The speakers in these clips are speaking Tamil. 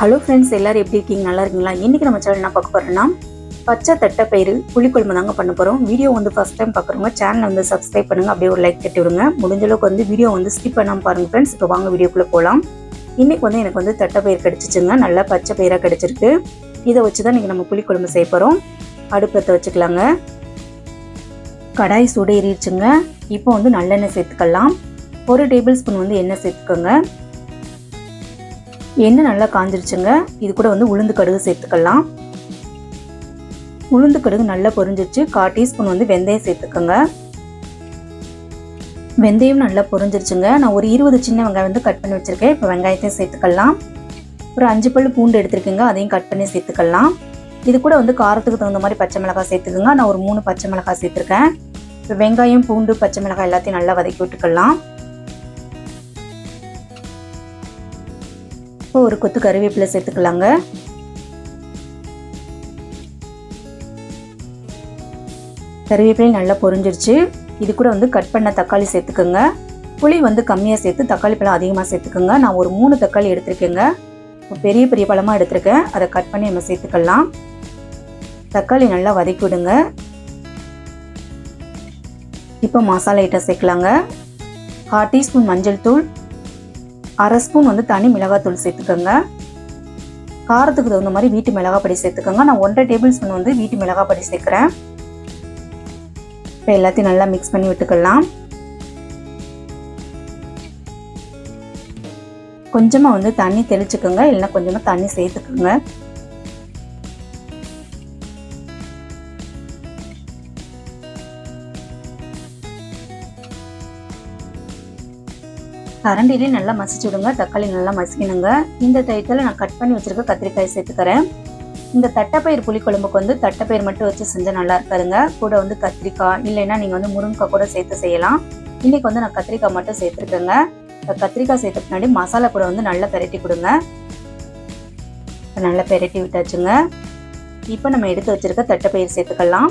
ஹலோ ஃப்ரெண்ட்ஸ் எல்லோரும் எப்படி இருக்கீங்க? நல்லா இருக்கீங்களா? இன்னைக்கு நம்ம சேனல் என்ன பார்க்க போறோம்னா பச்சை தட்டைப்பயிறு புளிக்குழம்பு தாங்க பண்ண போகிறோம் வீடியோ வந்து ஃபஸ்ட் டைம் பார்க்குறவங்க சேனலை வந்து சப்ஸ்கிரைப் பண்ணுங்க அப்படியே ஒரு லைக் தட்டி விடுங்க முடிஞ்சளவுக்கு வந்து வீடியோ வந்து ஸ்கிப் பண்ணாமல் பாருங்கள் ஃப்ரெண்ட்ஸ் இப்போ வாங்க வீடியோக்குள்ளே போகலாம் இன்றைக்கி வந்து எனக்கு வந்து தட்டைப்பயிர் கிடச்சிச்சுங்க. நல்லா பச்சை பயிராக கிடச்சிருக்கு. இதை வச்சு தான் இன்றைக்கி நம்ம புளிக்குழம்பு செய்ய போகிறோம் அடுப்பத்தை வச்சுக்கலாங்க. கடாய் சூடு ஏறிடுச்சுங்க இப்போ வந்து நல்லெண்ணெய் சேர்த்துக்கலாம். ஒரு டேபிள் ஸ்பூன் வந்து எண்ணெய் சேர்த்துக்கோங்க. எண்ணெய் நல்லா காஞ்சிருச்சுங்க. இது கூட வந்து உளுந்து கடுகு சேர்த்துக்கலாம். உளுந்து கடுகு நல்லா பொரிஞ்சிருச்சு. கால் டீஸ்பூன் வந்து வெந்தயம் சேர்த்துக்கோங்க. வெந்தயம் நல்லா பொரிஞ்சிருச்சுங்க. நான் ஒரு இருபது சின்ன வெங்காயம் வந்து கட் பண்ணி வச்சுருக்கேன். இப்போ வெங்காயத்தையும் சேர்த்துக்கலாம். ஒரு அஞ்சு பல் பூண்டு எடுத்துருக்கீங்க. அதையும் கட் பண்ணி சேர்த்துக்கலாம். இது கூட வந்து காரத்துக்கு தகுந்த மாதிரி பச்சை மிளகாய் சேர்த்துக்குங்க. நான் ஒரு மூணு பச்சை மிளகாய் சேர்த்துருக்கேன். இப்போ வெங்காயம் பூண்டு பச்சை மிளகாய் எல்லாத்தையும் நல்லா வதக்கி விட்டுக்கலாம். இப்போ ஒரு கொத்து கருவேப்பிலை சேர்த்துக்கலாங்க. கருவேப்பிலை நல்லா பொரிஞ்சிருச்சு. இது கூட வந்து கட் பண்ண தக்காளி சேர்த்துக்கோங்க. புளி வந்து கம்மியாக சேர்த்து தக்காளி பழம் அதிகமாக சேர்த்துக்கோங்க. நான் ஒரு மூணு தக்காளி எடுத்திருக்கேங்க. பெரிய பெரிய பழமாக எடுத்திருக்கேன். அதை கட் பண்ணி நம்ம சேர்த்துக்கலாம். தக்காளி நல்லா வதக்கி விடுங்க. இப்போ மசாலா ஐட்டம் சேர்க்கலாங்க. கால் டீஸ்பூன் மஞ்சள் தூள் அரை ஸ்பூன் வந்து தனி மிளகாத்தூள் சேர்த்துக்கோங்க. காரத்துக்கு தகுந்த மாதிரி வீட்டு மிளகாய் பொடி சேர்த்துக்கோங்க. நான் ஒன்றரை டேபிள் ஸ்பூன் வந்து வீட்டு மிளகாய் பொடி சேர்க்குறேன். இப்போ எல்லாத்தையும் நல்லா மிக்ஸ் பண்ணி விட்டுக்கலாம். கொஞ்சமாக வந்து தண்ணி தெளிச்சுக்கோங்க. இல்லைன்னா கொஞ்சமாக தண்ணி சேர்த்துக்கோங்க. கரண்டிலே நல்லா மசிச்சு விடுங்க தக்காளி நல்லா மசிக்கணுங்க. இந்த டயத்தில் நான் கட் பண்ணி வச்சுருக்க கத்திரிக்காய் சேர்த்துக்கிறேன். இந்த தட்டைப்பயிர் புளிக்குழம்புக்கு வந்து தட்டைப்பயிர் மட்டும் வச்சு செஞ்சால் நல்லா இருக்காதுங்க. கூட வந்து கத்திரிக்காய் இல்லைன்னா நீங்கள் வந்து முருங்கைக்காய் கூட சேர்த்து செய்யலாம். இன்றைக்கி வந்து நான் கத்திரிக்காய் மட்டும் சேர்த்துருக்கேங்க. கத்திரிக்காய் சேர்த்த பின்னாடி மசாலா கூட வந்து நல்லா பெரட்டி கொடுங்க. நல்லா பெரட்டி விட்டாச்சுங்க. இப்போ நம்ம எடுத்து வச்சிருக்க தட்டைப்பயிர் சேர்த்துக்கலாம்.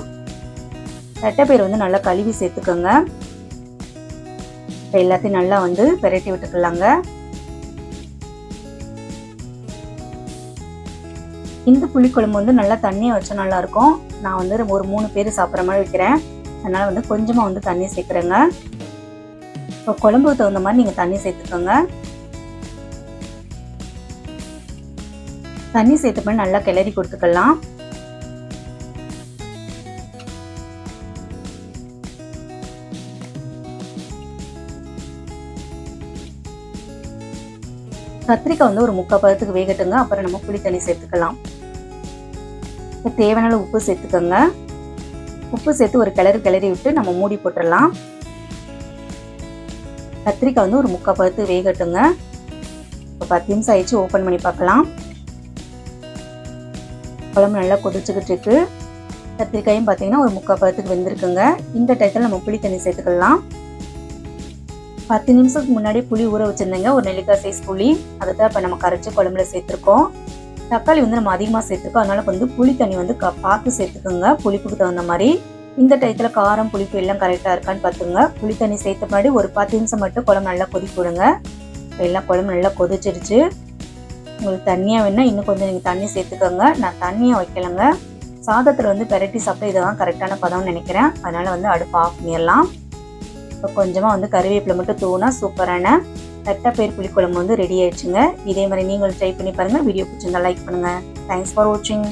தட்டைப்பயிர் வந்து நல்லா கழுவி சேர்த்துக்கோங்க. இப்போ எல்லாத்தையும் நல்லா வந்து பெரட்டி விட்டுக்கலாங்க. இந்த புளிக்குழம்பு வந்து நல்லா தண்ணியை வச்சா நல்லா இருக்கும் நான் வந்து ஒரு மூணு பேர் சாப்பிட்ற மாதிரி வைக்கிறேன். அதனால வந்து கொஞ்சமாக வந்து தண்ணி சேர்க்குறேங்க. இப்போ குழம்புக்கு தகுந்த மாதிரி நீங்கள் தண்ணி சேர்த்துக்கோங்க. தண்ணி சேர்த்த பண்ணி நல்லா கிளறி கொடுத்துக்கலாம். கத்திரிக்காய் வந்து ஒரு முக்கால் பதத்துக்கு வேகட்டுங்க. அப்புறம் நம்ம புளி தண்ணி சேர்த்துக்கலாம். இப்போ தேவையான உப்பு சேர்த்துக்கோங்க. உப்பு சேர்த்து ஒரு கிளறு கிளறி விட்டு நம்ம மூடி போட்டுடலாம். கத்திரிக்காய் வந்து ஒரு முக்கால் பதத்துக்கு வேகட்டுங்க. இப்போ பத்து நிமிஷம் ஆயிடுச்சு ஓப்பன் பண்ணி பார்க்கலாம். குழம்பு நல்லா கொதிச்சுக்கிட்டு இருக்கு. கத்திரிக்காயும் பார்த்தீங்கன்னா ஒரு முக்கால் பதத்துக்கு வெந்திருக்குங்க. இந்த டயத்தில் நம்ம புளி தண்ணி சேர்த்துக்கலாம். பத்து நிமிஷத்துக்கு முன்னாடி புளி ஊற வச்சுருந்தேங்க. ஒரு நெல்லிக்காய் சைஸ் புளி. அதை தான் இப்போ நம்ம கரைச்சி குழம்புல சேர்த்துருக்கோம். தக்காளி வந்து நம்ம அதிகமாக சேர்த்துருக்கோம். அதனால் வந்து புளி தண்ணி வந்து க பார்த்து சேர்த்துக்கோங்க. புளிப்புக்கு தகுந்த மாதிரி. இந்த டயத்தில் காரம் புளிப்பு எல்லாம் கரெக்டாக இருக்கான்னு பார்த்துங்க புளி தண்ணி சேர்த்த முன்னாடி ஒரு பத்து நிமிஷம் மட்டும் குழம்பு நல்லா கொதிக்க விடுங்க. எல்லாம் குழம்பு நல்லா கொதிச்சிருச்சு உங்களுக்கு தண்ணியாக வேணால் இன்னும் கொஞ்சம் நீங்கள் தண்ணி சேர்த்துக்கோங்க. நான் தண்ணியாக வைக்கலைங்க. சாதத்தில் வந்து பெரட்டி சாப்பிட்டு இதுதான் கரெக்டான பதம்னு நினைக்கிறேன். அதனால் வந்து அடுப்பு ஆஃப் பண்ணிடலாம். இப்போ கொஞ்சமாக வந்து கருவேப்பிலை மட்டும் தூணா சூப்பரான தட்டைப்பயிர் புளிக்குழம்பு வந்து ரெடி ஆயிடுச்சுங்க. இதே மாதிரி நீங்களும் ட்ரை பண்ணி பாருங்கள் வீடியோ பிடிச்சிருந்தா லைக் பண்ணுங்கள் தேங்க்ஸ் ஃபார் வாட்சிங்